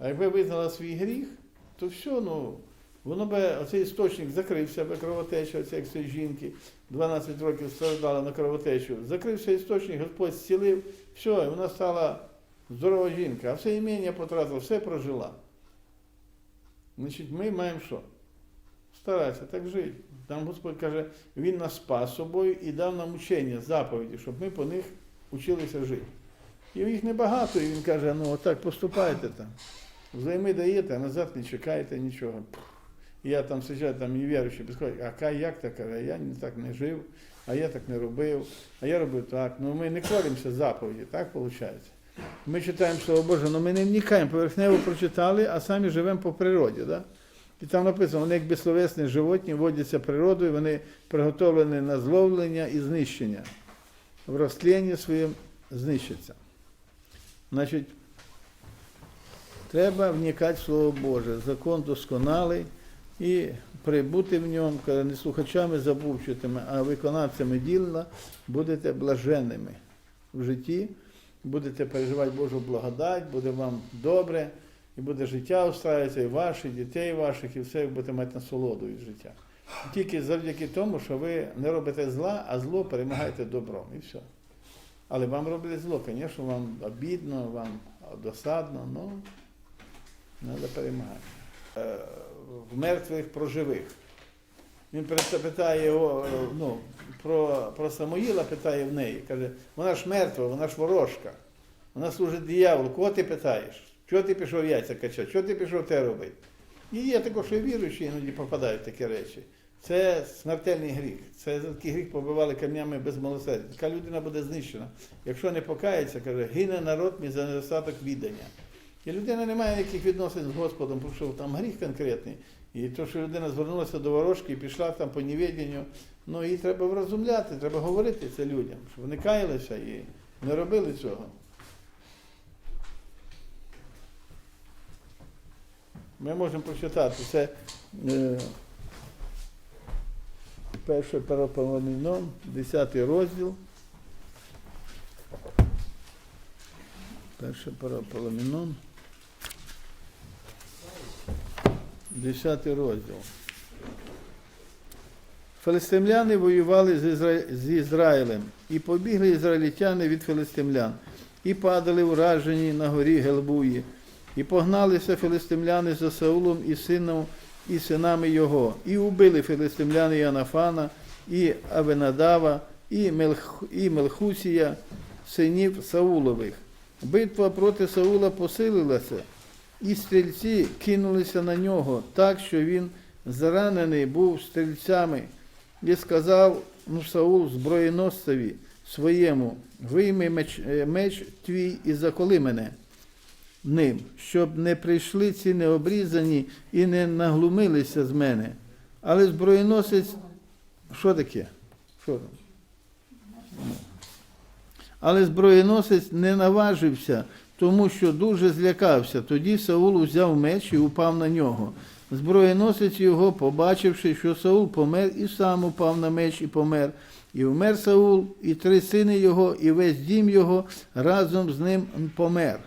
А якби визнала свій гріх, то все, ну, воно би, оцей істочник закрився би кровотеча, оця як цієї жінки, 12 років страждала на кровотечу. Закрився істочник, Господь зцілив, все, і вона стала здорова жінка, а все імення потратила, все прожила. Значить, ми маємо що? Старатися так жити. Там Господь каже, Він нас спас собою і дав нам учення, заповіді, щоб ми по них училися жити. І їх небагато, і він каже, ну отак поступайте там. Взайми даєте, а назад не чекаєте нічого. Я там сиджу, там і віруючі підходять, а кай як так? Каже, я так не жив, а я так не робив, а я робив так. Ну ми не коримося заповіді, так виходить? Ми читаємо Слово Боже, але ми не вникаємо, поверхнево прочитали, а самі живемо по природі. Да? І там написано, вони як безсловесні животні водяться природою, вони приготовлені на зловлення і знищення. В розтленні своїм знищаться. Значить, треба вникати в Слово Боже. Закон досконалий і прибути в ньому, каже, не слухачами забувчатими, а виконавцями діла будете блаженними в житті, будете переживати Божу благодать, буде вам добре, і буде життя устраюватися, і ваші, і дітей ваших, і все, ви будете мати насолоду від життя. Тільки завдяки тому, що ви не робите зла, а зло перемагаєте добром. І все. Але вам роблять зло, звісно, вам обідно, вам досадно, ну треба перемагати. Е, В мертвих про живих. Він питає його, е, ну, про, про Самоїла, питає в неї, каже, вона ж мертва, вона ж ворожка, вона служить дияволу, кого ти питаєш? Чого ти пішов яйця качати? Чого ти пішов те робити? І є також, що віруючі іноді попадають такі речі. Це смертельний гріх. Це за такий гріх побивали камнями без милосердя. Така людина буде знищена. Якщо не покається, каже, гине народ мій за недостаток віддання. І людина не має ніяких відносин з Господом, тому що там гріх конкретний. І то, що людина звернулася до ворожки і пішла там по невіденню, ну її треба вразумляти, треба говорити це людям, щоб вони каялися і не робили цього. Ми можемо прочитати це е, перше Параполоміном, 10 розділ. Перше Параполоміном. 10 розділ. Филистимляни воювали з, Ізра... з Ізраїлем, і побігли ізраїльтяни від филистимлян, і падали уражені на горі Гелбуї, і погналися филистимляни за Саулом і сином, і синами його, і убили филистимляни і Анафана, і Авенадава, і, Мелх... і Мелхусія, синів Саулових. Битва проти Саула посилилася, і стрільці кинулися на нього так, що він зранений був стрільцями, і сказав ну, Саул зброєносцеві своєму, вийми меч, е, меч твій і заколи мене ним, щоб не прийшли ці необрізані і не наглумилися з мене. Але зброєносець, що таке? Що? Але зброєносець не наважився, тому що дуже злякався. Тоді Саул взяв меч і упав на нього. Зброєносець його, побачивши, що Саул помер, і сам упав на меч і помер. І вмер Саул, і три сини його, і весь дім його разом з ним помер.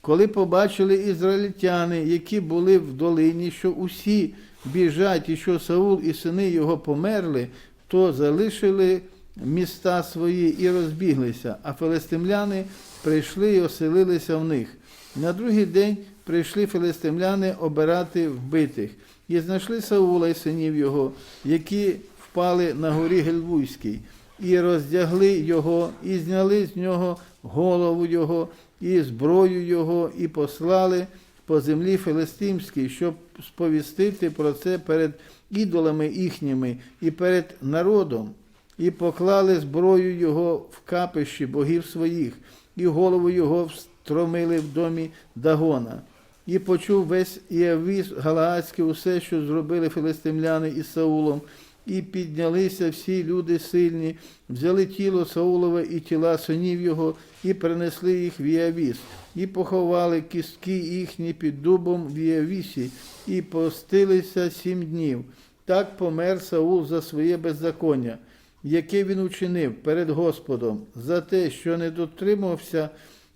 Коли побачили ізраїльтяни, які були в долині, що усі біжать, і що Саул і сини його померли, то залишили міста свої і розбіглися, а филистимляни прийшли і оселилися в них. На другий день прийшли филистимляни обирати вбитих, і знайшли Саула і синів його, які впали на горі Гельвуйській, і роздягли його, і зняли з нього голову його, і зброю його, і послали по землі филистимській, щоб сповістити про це перед ідолами їхніми і перед народом, і поклали зброю його в капищі богів своїх, і голову його встромили в домі Дагона. І почув весь Іавіс Галаадський усе, що зробили филистимляни із Саулом, і піднялися всі люди сильні, взяли тіло Саулове і тіла синів його, і принесли їх в Іавіс, і поховали кістки їхні під дубом в Іавісі, і постилися сім днів. Так помер Саул за своє беззаконня, яке він учинив перед Господом, за те, що не дотримався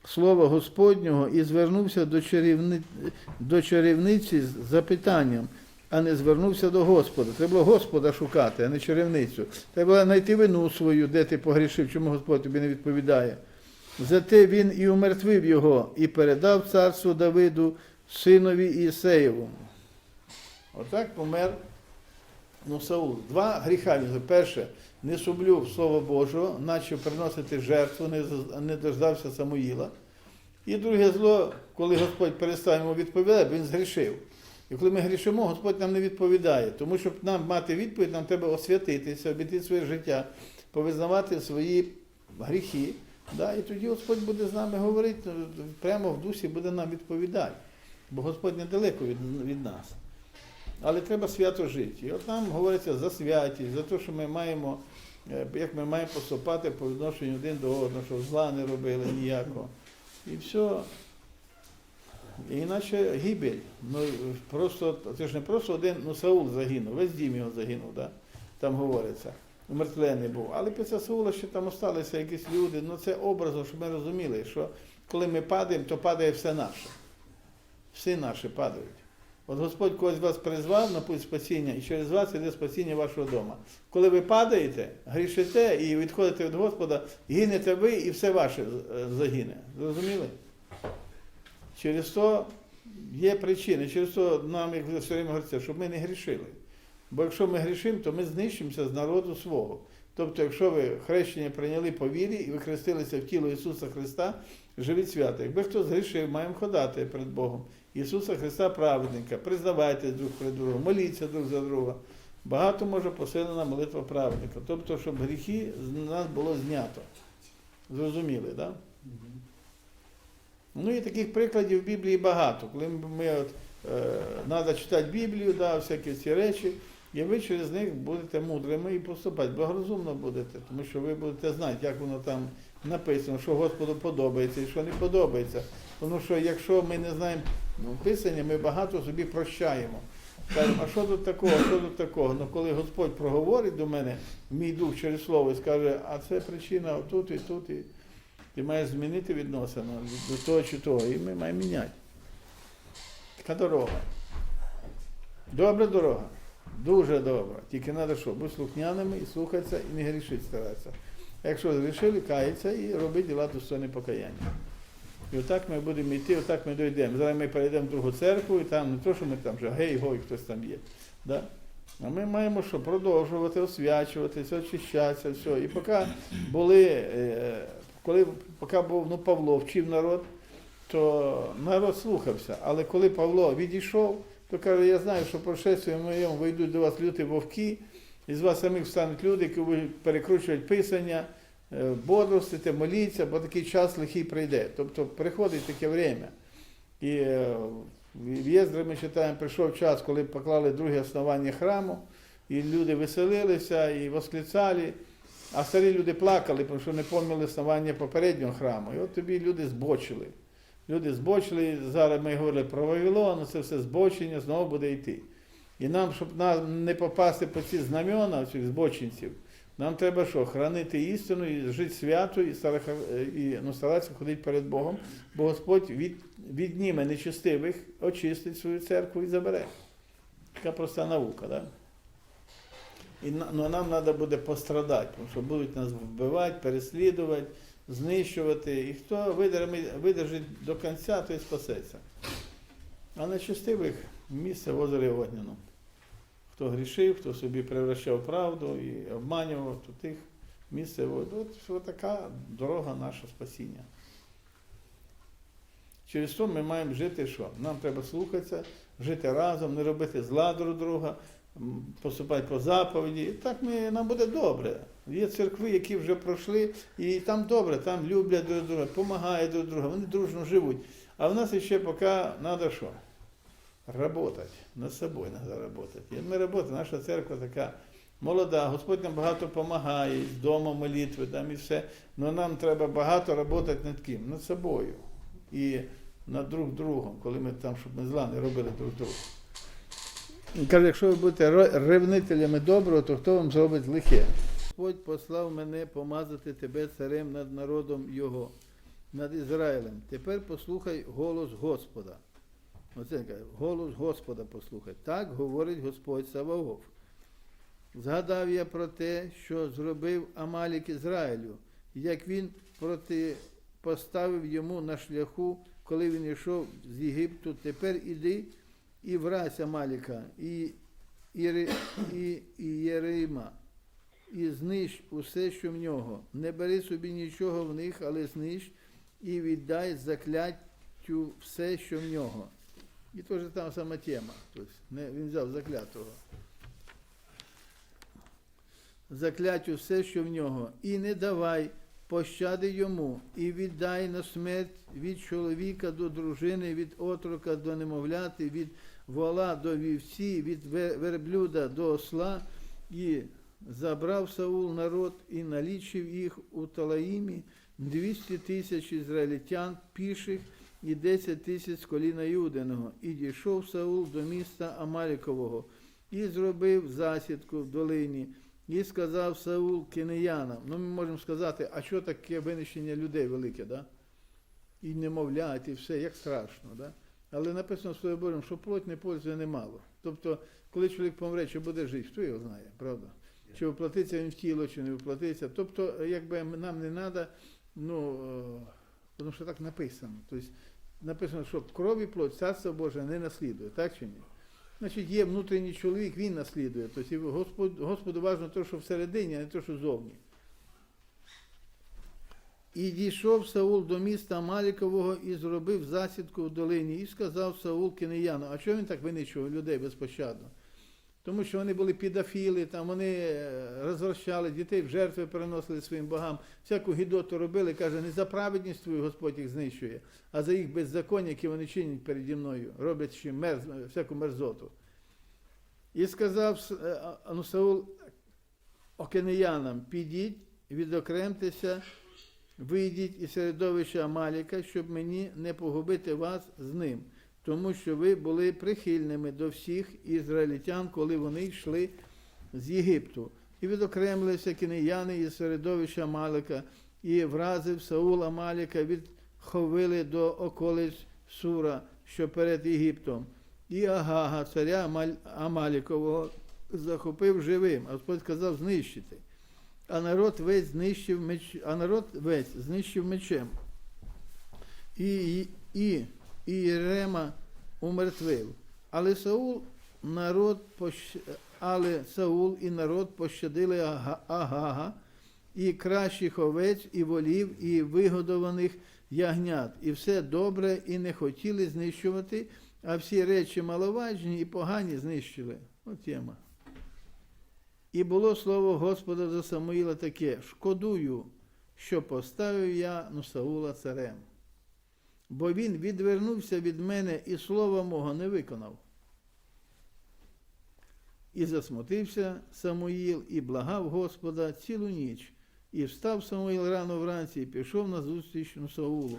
слова Господнього і звернувся до, чарівни... до чарівниці з запитанням, а не звернувся до Господа. Треба було Господа шукати, а не чарівницю. Треба було знайти вину свою, де ти погрішив, чому Господь тобі не відповідає. Зате він і умертвив його, і передав царству Давиду, синові Ісеєвому. Отак помер ну, Саул. Два гріха Перше, не сублюв Слово Божого, почав приносити жертву, не дождався Самуїла. І друге зло, коли Господь перестав йому відповідати, він згрішив. І коли ми грішимо, Господь нам не відповідає. Тому щоб нам мати відповідь, нам треба освятитися, обійти своє життя, повизнавати свої гріхи. Да? І тоді Господь буде з нами говорити, прямо в дусі буде нам відповідати. Бо Господь недалеко від, від нас. Але треба свято жити. І от нам говориться за святість, за те, що ми маємо, е, як ми маємо поступати по відношенню один до одного, щоб зла не робили ніякого. І все. І Іначе гибель. Ну, просто, це ж не просто один, ну Саул загинув, весь дім його загинув, да? там говориться. Умертвлений був. Але після Саула ще там залишилися якісь люди. Ну це образом, щоб ми розуміли, що коли ми падаємо, то падає все наше. Всі наші падають. От Господь когось вас призвав на путь спасіння, і через вас іде спасіння вашого дому. Коли ви падаєте, грішите і відходите від Господа, гинете ви і все ваше е, загине. Зрозуміли? Через то є причини, через то нам, як все время говориться, щоб ми не грішили. Бо якщо ми грішимо, то ми знищимося з народу свого. Тобто, якщо ви хрещення прийняли по вірі і ви хрестилися в тіло Ісуса Христа, живіть свято. Якби хто згрішив, маємо ходати перед Богом. Ісуса Христа праведника, признавайте друг перед другом, моліться друг за друга. Багато може посилена молитва праведника. Тобто, щоб гріхи з нас було знято. Зрозуміли, так? Да? Ну і таких прикладів в Біблії багато. Коли ми от, треба читати Біблію, да, всякі ці речі, і ви через них будете мудрими і поступати. Благорозумно будете, тому що ви будете знати, як воно там написано, що Господу подобається і що не подобається. Тому що якщо ми не знаємо ну, Писання, ми багато собі прощаємо. Кажемо, а що тут такого, що тут такого? Ну коли Господь проговорить до мене, мій дух через слово і скаже, а це причина тут і тут. І ти маєш змінити відносини до того чи того, і ми маємо міняти. Така дорога. Добра дорога. Дуже добра. Тільки треба що? Бути слухняними і слухатися, і не грішити старатися. Якщо згрішили, кається і робити діла достойне покаяння. І отак ми будемо йти, отак ми дійдемо. Зараз ми перейдемо в другу церкву, і там не то, що ми там вже гей-гой, хтось там є. Да? А ми маємо що продовжувати, освячуватися, очищатися, все. І поки були, е, коли поки був ну, Павло вчив народ, то народ слухався. Але коли Павло відійшов, то каже, я знаю, що по шестві моєму вийдуть до вас люті вовки, і з вас самих встануть люди, які будуть перекручувати писання, бодрствуйте, моліться, бо такий час лихий прийде. Тобто приходить таке время. І е, в Єздри ми читаємо, прийшов час, коли поклали друге основання храму, і люди веселилися і восклицали, а старі люди плакали, тому що не пам'ятали основання попереднього храму. І от тобі люди збочили. Люди збочили, зараз ми говорили про Вавилон, це все збочення знову буде йти. І нам, щоб нам не попасти по ці знамена цих збочинців, нам треба що? Хранити істину і жити свято, і, і ну, старатися ходити перед Богом, бо Господь від, відніме нечистивих, очистить свою церкву і забере. Така проста наука, да? І ну, нам треба буде пострадати, тому що будуть нас вбивати, переслідувати, знищувати. І хто видержить до кінця, той спасеться. А нечистивих місце в озері Огняному. Хто грішив, хто собі превращав правду і обманював, то тих місце. От, така дорога наша спасіння. Через то ми маємо жити що? Нам треба слухатися, жити разом, не робити зла друг друга, поступати по заповіді. І Так ми, нам буде добре. Є церкви, які вже пройшли, і там добре, там люблять друг друга, допомагають друг друга, вони дружно живуть. А в нас ще поки треба що? Работать. Над собою треба работать. І ми працюємо, наша церква така молода, Господь нам багато допомагає, з дому молитви, там і все. Але нам треба багато працювати над ким? Над собою. І над друг другом, коли ми там, щоб ми зла не робили друг другу. Він каже, якщо ви будете ревнителями доброго, то хто вам зробить лихе? Господь послав мене помазати тебе царем над народом Його, над Ізраїлем. Тепер послухай голос Господа. Оце каже, голос Господа послухай. Так говорить Господь Саваоф. Згадав я про те, що зробив Амалік Ізраїлю, як він проти поставив йому на шляху, коли він йшов з Єгипту. Тепер іди і вразь Амаліка, і, і, і, і Єрима, і знищ усе, що в нього. Не бери собі нічого в них, але знищ і віддай закляттю все, що в нього. І теж там сама тема. Тобто, не, він взяв заклятого. Закляттю все, що в нього, і не давай пощади йому, і віддай на смерть від чоловіка до дружини, від отрока до немовляти, від вола до вівці, від верблюда до осла, і забрав Саул народ і налічив їх у Талаїмі 200 тисяч ізраїльтян піших і 10 тисяч з коліна Юдиного. І дійшов Саул до міста Амалікового, і зробив засідку в долині. І сказав Саул кенеянам, ну ми можемо сказати, а що таке винищення людей велике, да? і немовлять, і все, як страшно. Да? Але написано в Слові Божому, що плоть не пользує немало. Тобто, коли чоловік помре, чи буде жити, хто його знає, правда? Чи воплотиться він в тіло, чи не воплотиться. Тобто, якби нам не треба, ну, е, тому що так написано. Тобто, написано, що кров і плоть царство Боже не наслідує, так чи ні? Значить, є внутрішній чоловік, він наслідує. Тобто і Господь, Господу важливо те, що всередині, а не те, що зовні. І дійшов Саул до міста Малікового і зробив засідку в долині. І сказав Саул Кинеяну. а чого він так винищував людей безпощадно? Тому що вони були підофіли, там вони е, розвращали дітей в жертви переносили своїм богам, всяку гідоту робили, каже, не за праведність твою Господь їх знищує, а за їх беззаконня, які вони чинять переді мною, роблять ще мерз, всяку мерзоту. І сказав е, ну, Саул окенеянам, підіть, відокремтеся, вийдіть із середовища Амаліка, щоб мені не погубити вас з ним, тому що ви були прихильними до всіх ізраїльтян, коли вони йшли з Єгипту. І відокремилися кінеяни із середовища Амалика, і вразив Саул Амаліка від Ховили до околиць Сура, що перед Єгиптом. І Агага, царя Амалікового, захопив живим. А Господь сказав знищити. А народ весь знищив меч, а народ весь знищив мечем. І, і, і Єрема умертвив. Але Саул народ але Саул і народ пощадили Агага, і кращих овець, і волів, і вигодованих ягнят, і все добре, і не хотіли знищувати, а всі речі маловажні і погані знищили. От тема. І було слово Господа до Самуїла таке: шкодую, що поставив я ну, Саула царем. Бо він відвернувся від мене і слова мого не виконав. І засмутився Самуїл і благав Господа цілу ніч. І встав Самуїл рано вранці і пішов на зустріч ну, Саулу.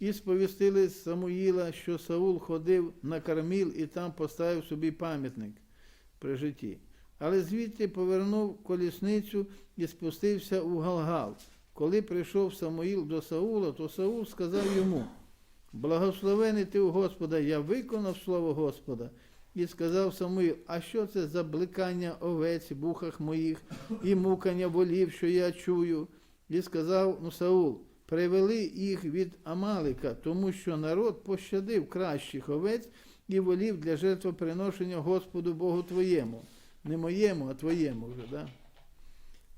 І сповістили Самуїла, що Саул ходив на Карміл і там поставив собі пам'ятник при житті. Але звідти повернув колісницю і спустився у Галгал. Коли прийшов Самуїл до Саула, то Саул сказав йому: Благословений ти у Господа, я виконав слово Господа. І сказав Самуїл, а що це за блекання овець в вухах моїх і мукання волів, що я чую? І сказав ну, Саул, привели їх від Амалика, тому що народ пощадив кращих овець і волів для жертвоприношення Господу Богу твоєму. Не моєму, а твоєму вже. Да?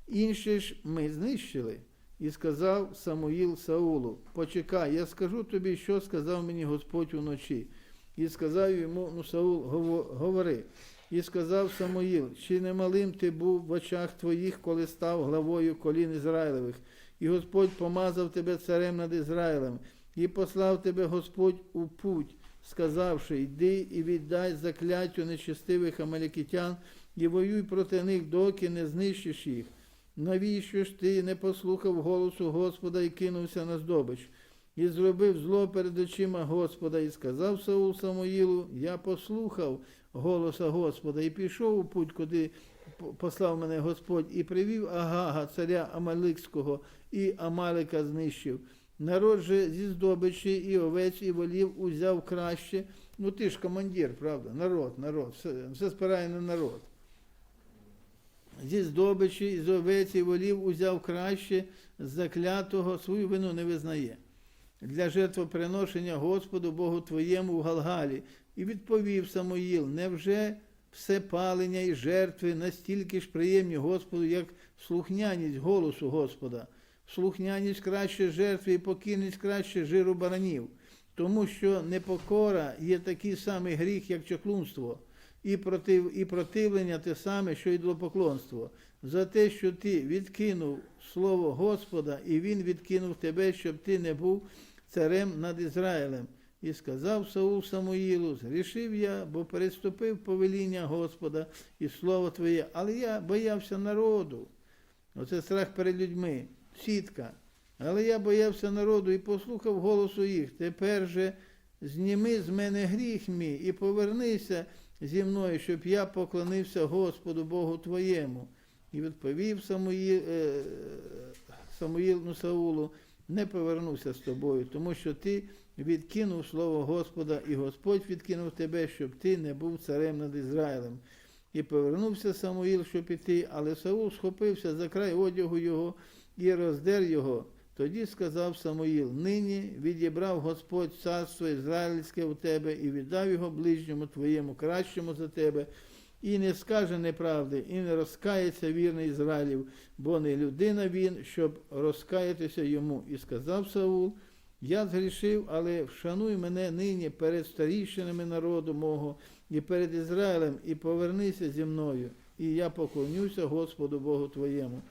Інші ж ми знищили. І сказав Самуїл Саулу: Почекай, я скажу тобі, що сказав мені Господь уночі. І сказав йому ну, Саул, «Гово- говори. І сказав Самуїл, чи не малим ти був в очах твоїх, коли став главою колін Ізраїлевих, і Господь помазав тебе царем над Ізраїлем, і послав тебе Господь у путь, сказавши, йди і віддай закляттю нечестивих амалікітян, і воюй проти них, доки не знищиш їх. Навіщо ж ти не послухав голосу Господа і кинувся на здобич? І зробив зло перед очима Господа, і сказав Саул Самуїлу, я послухав голоса Господа, і пішов у путь, куди послав мене Господь, і привів Агага, царя Амаликського, і Амалика знищив. Народ же зі здобичі і овець, і волів узяв краще. Ну ти ж командир, правда? Народ, народ, все, все спирає на народ. Зі здобичі, з овець і волів узяв краще заклятого, свою вину не визнає. Для жертвоприношення Господу Богу твоєму в Галгалі. І відповів Самоїл, невже все палення і жертви настільки ж приємні Господу, як слухняність голосу Господа, слухняність краще жертви і покірність краще жиру баранів, тому що непокора є такий самий гріх, як чаклунство, і, против, і противлення те саме, що ідолопоклонство, за те, що ти відкинув слово Господа, і Він відкинув тебе, щоб ти не був царем над Ізраїлем. І сказав Саул Самуїлу, згрішив я, бо переступив повеління Господа і слово Твоє, але я боявся народу. Оце страх перед людьми, сітка. Але я боявся народу і послухав голосу їх. Тепер же зніми з мене гріх мій і повернися зі мною, щоб я поклонився Господу Богу Твоєму. І відповів Самуїл, е, Самуїл ну, Саулу, не повернуся з тобою, тому що ти відкинув слово Господа, і Господь відкинув тебе, щоб ти не був царем над Ізраїлем. І повернувся Самуїл, щоб іти, але Саул схопився за край одягу його і роздер його. Тоді сказав Самуїл: Нині відібрав Господь царство Ізраїльське у тебе і віддав його ближньому твоєму, кращому за тебе, і не скаже неправди, і не розкається вірний Ізраїлів, бо не людина він, щоб розкаятися йому. І сказав Саул, я згрішив, але вшануй мене нині перед старішинами народу мого і перед Ізраїлем, і повернися зі мною, і я поклонюся Господу Богу твоєму.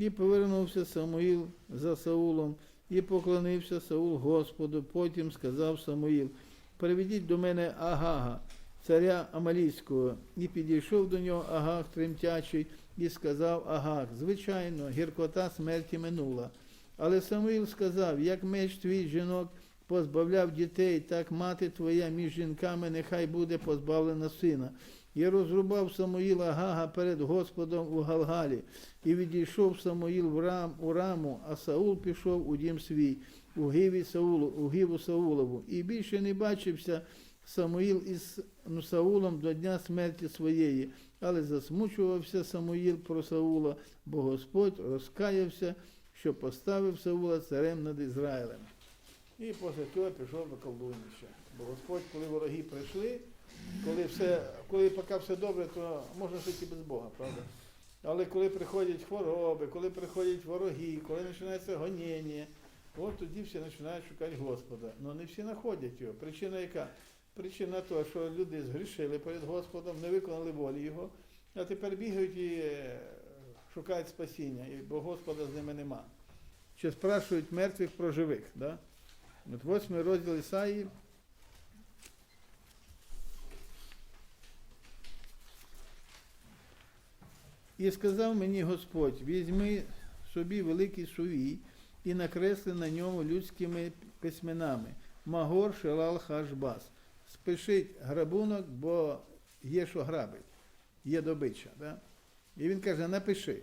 І повернувся Самуїл за Саулом, і поклонився Саул Господу. Потім сказав Самуїл, приведіть до мене Агага, царя Амалійського, і підійшов до нього Агаг тремтячий, і сказав Агаг, звичайно, гіркота смерті минула. Але Самуїл сказав, як меч твій жінок позбавляв дітей, так мати твоя між жінками нехай буде позбавлена сина. І розрубав Самуїл Агага перед Господом у Галгалі, і відійшов Самуїл в рам, у раму, а Саул пішов у дім свій, у гиві Саулу, у гиву Саулову, і більше не бачився Самуїл із Саулом до дня смерті своєї, але засмучувався Самуїл про Саула, бо Господь розкаявся, що поставив Саула царем над Ізраїлем. І після цього пішов до колдунища. Бо Господь, коли вороги прийшли, коли все, коли поки все добре, то можна жити без Бога, правда? Але коли приходять хвороби, коли приходять вороги, коли починається гоніння, от тоді всі починають шукати Господа. Ну не всі знаходять його. Причина яка? Причина того, що люди згрішили перед Господом, не виконали волі Його, а тепер бігають і е, шукають спасіння, бо Господа з ними нема. Чи спрашують мертвих про живих. Да? От восьмий розділ Ісаї. І сказав мені Господь, візьми собі великий сувій і накресли на ньому людськими письменами. Магор Шелал Хашбас. Спишіть грабунок, бо є що грабить, є добича. Да? І він каже, напиши.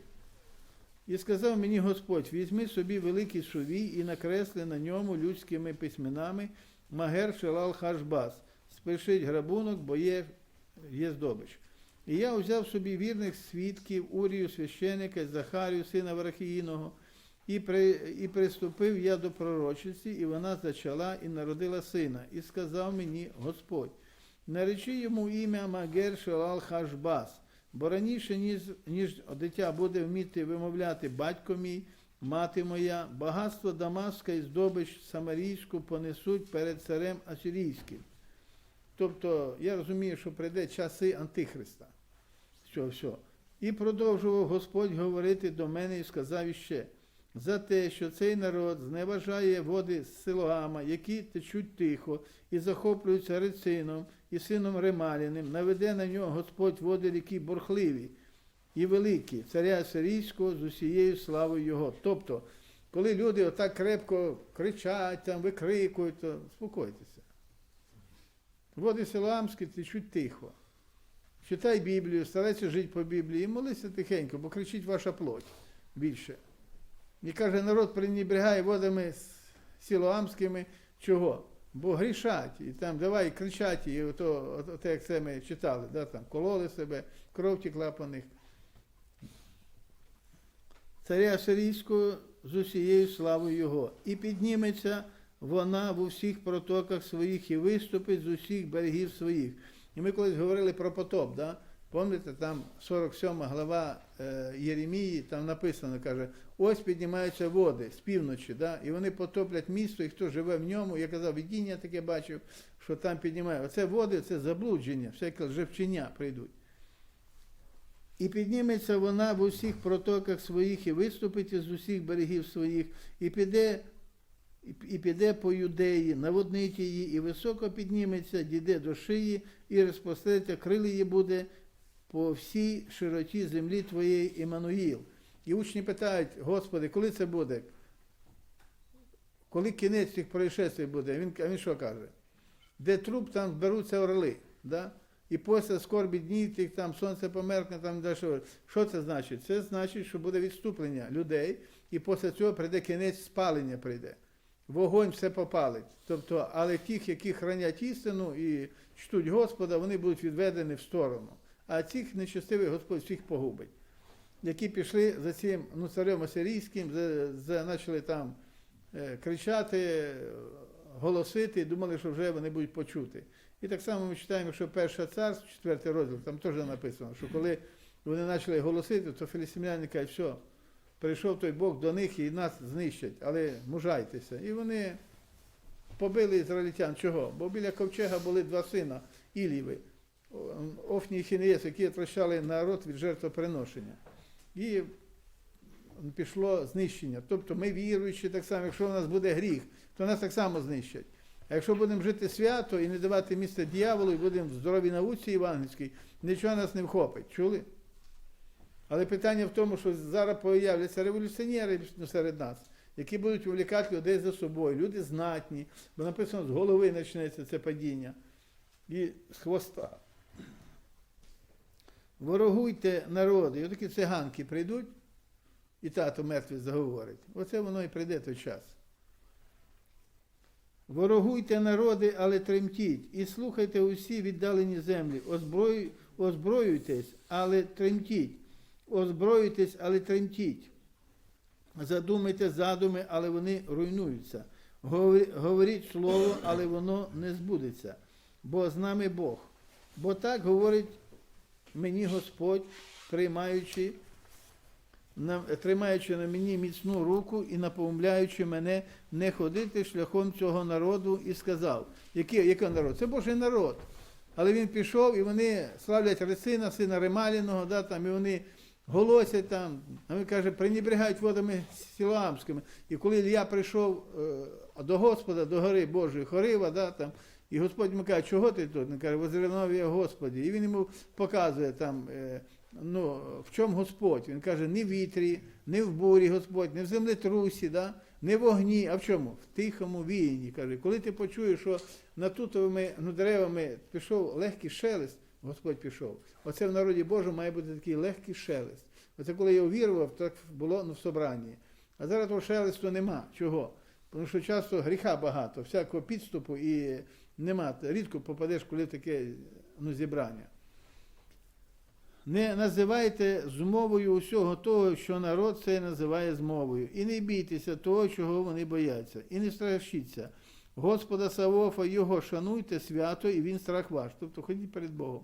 І сказав мені Господь, візьми собі великий сувій і накресли на ньому людськими письменами Магер Шелал Хашбас. Спишіть грабунок, бо є, є здобич. І я взяв собі вірних свідків Урію священика, Захарію, сина Варахіїного, і, при, і приступив я до пророчиці, і вона зачала і народила сина. І сказав мені Господь, наречи йому ім'я Магер Шелал Хашбас, бо раніше, ніж, ніж дитя буде вміти вимовляти батько мій, мати моя, багатство Дамаска і здобич Самарійську понесуть перед царем Асирійським. Тобто, я розумію, що прийде часи Антихриста. Що, все. І продовжував Господь говорити до мене і сказав іще, за те, що цей народ зневажає води з Силоама, які течуть тихо, і захоплюються Рецином і сином Ремаліним, наведе на нього Господь води ріки бурхливі і великі, царя Сирійського з усією славою його. Тобто, коли люди отак крепко кричать, там, викрикують, то спокойтеся. Води Силоамські течуть тихо. Читай Біблію, старайся жити по Біблії і молися тихенько, бо кричить ваша плоть більше. І каже, народ пренебрегає водами сілоамськими. Чого? Бо грішать, і там давай кричать, і ото, ото, як це ми читали, да, там, кололи себе, кров текла по них. Царя Сирійського з усією славою його, і підніметься вона в усіх протоках своїх і виступить з усіх берегів своїх. І ми колись говорили про потоп, да? Пам'ятаєте, там 47 глава е, Єремії, там написано, каже, ось піднімаються води з півночі, да? і вони потоплять місто, і хто живе в ньому, я казав, видіння таке бачив, що там піднімає. Оце води, це заблудження, всяке лжевчення прийдуть. І підніметься вона в усіх протоках своїх, і виступить із усіх берегів своїх, і піде, і піде по юдеї, наводнить її, і високо підніметься, дійде до шиї, і розпостереться, крил її буде по всій широті землі твоєї Імануїл. І учні питають, Господи, коли це буде? Коли кінець цих происшествий буде? Він, він що каже? Де труп, там зберуться орли. Да? І після скорбі днів тих там сонце померкне, там що. Що це значить? Це значить, що буде відступлення людей, і після цього прийде кінець спалення прийде. Вогонь все попалить. Тобто, але тих, які хранять істину і чтуть Господа, вони будуть відведені в сторону. А цих нечестивих Господь всіх погубить. Які пішли за цим ну, царем Асирійським, почали там е, кричати, е, голосити, і думали, що вже вони будуть почути. І так само ми читаємо, що перше царство, четвертий розділ, там теж написано, що коли вони почали голосити, то філістимляни кажуть, все, прийшов той Бог до них і нас знищать, але мужайтеся. І вони побили ізраїльтян. Чого? Бо біля ковчега були два сина Іліви, Офній Хінеєс, які отрощали народ від жертвоприношення. І пішло знищення. Тобто ми віруючі так само, якщо у нас буде гріх, то нас так само знищать. А якщо будемо жити свято і не давати місце дьяволу, і будемо в здоровій науці євангельській, нічого нас не вхопить. Чули? Але питання в тому, що зараз появляться революціонери серед нас, які будуть увлікати людей за собою. Люди знатні, бо написано, з голови почнеться це падіння і з хвоста. Ворогуйте народи. І отакі циганки прийдуть, і тато мертвий заговорить. Оце воно і прийде той час. Ворогуйте народи, але тремтіть, і слухайте усі віддалені землі, Озброю, озброюйтесь, але тремтіть, озброюйтесь, але тремтіть. Задумайте задуми, але вони руйнуються. Говоріть слово, але воно не збудеться, бо з нами Бог. Бо так говорить мені Господь, приймаючи на, тримаючи на мені міцну руку і напомляючи мене не ходити шляхом цього народу, і сказав, який, який народ? Це Божий народ. Але він пішов, і вони славлять Ресина, сина Ремаліного, да, там, і вони голосять там, а він каже, пренебрігають водами сілаамськими. І коли Ілля прийшов е, до Господа, до гори Божої, Хорива, да, там, і Господь йому каже, чого ти тут? Він каже, возревнов я Господі. І він йому показує там, е, ну, в чому Господь. Він каже, не в вітрі, не в бурі Господь, не в землетрусі, да? не в огні, а в чому? В тихому віянні. Каже, коли ти почуєш, що над тутовими ну, деревами пішов легкий шелест, Господь пішов. Оце в народі Божому має бути такий легкий шелест. Оце коли я увірував, так було ну, в собранні. А зараз того шелесту нема. Чого? Тому що часто гріха багато, всякого підступу і нема. Рідко попадеш, коли таке ну, зібрання. Не називайте змовою усього того, що народ цей називає змовою. І не бійтеся того, чого вони бояться. І не страшіться. Господа Савофа, його шануйте свято, і він страх ваш. Тобто ходіть перед Богом.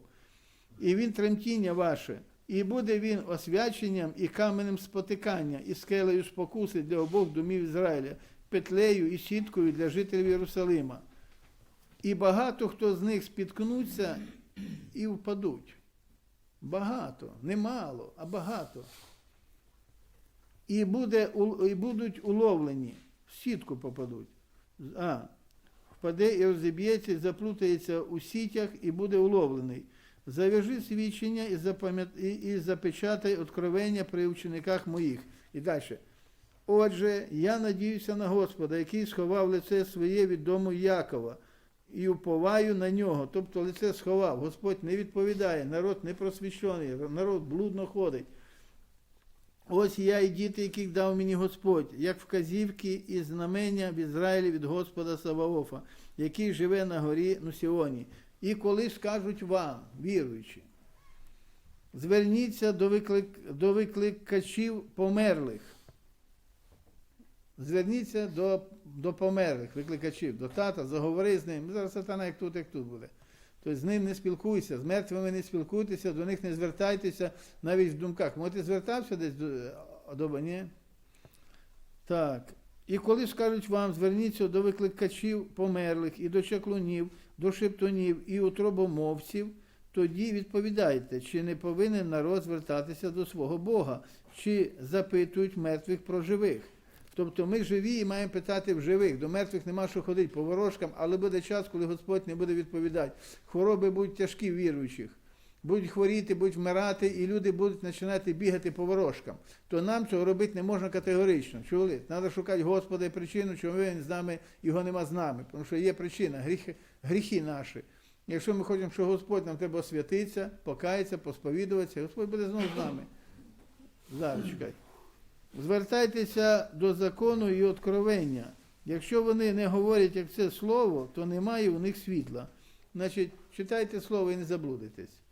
І він тремтіння ваше. І буде він освяченням і каменем спотикання, і скелею спокуси для обох домів Ізраїля, петлею і сіткою для жителів Єрусалима. І багато хто з них спіткнуться і впадуть. Багато, не мало, а багато. І, буде, і будуть уловлені, в сітку попадуть. А, впаде і розіб'ється, заплутається у сітях і буде уловлений. Зав'яжи свідчення і, і, і запечатай откровення при учениках моїх. І далі. Отже, я надіюся на Господа, який сховав лице своє від дому Якова, і уповаю на нього. Тобто лице сховав. Господь не відповідає, народ не просвіщений, народ блудно ходить. Ось я і діти, яких дав мені Господь, як вказівки і знамення в Ізраїлі від Господа Саваофа, який живе на горі Нусіоні. І коли скажуть вам, віруючі, зверніться до, виклик, до викликачів померлих. Зверніться до, до померлих викликачів, до тата, заговори з ним. Зараз сатана як тут, як тут буде. Тобто з ним не спілкуйся, з мертвими не спілкуйтеся, до них не звертайтеся навіть в думках. Може, ти звертався десь до, ні? Так. І коли скажуть вам, зверніться до викликачів померлих, і до чаклунів, до шептунів, і утробомовців, тоді відповідайте, чи не повинен народ звертатися до свого Бога, чи запитують мертвих про живих. Тобто ми живі і маємо питати в живих. До мертвих нема що ходити по ворожкам, але буде час, коли Господь не буде відповідати. Хвороби будуть тяжкі віруючих. Будуть хворіти, будуть вмирати, і люди будуть починати бігати по ворожкам. То нам цього робити не можна категорично. Чули? Треба шукати Господа і причину, чому він з нами, його нема з нами. Тому що є причина, гріхи, гріхи наші. Якщо ми хочемо, що Господь нам треба освятитися, покаятися, посповідуватися, Господь буде знову з нами. Зараз чекай. Звертайтеся до закону і откровення. Якщо вони не говорять, як це слово, то немає у них світла. Значить, читайте слово і не заблудитесь.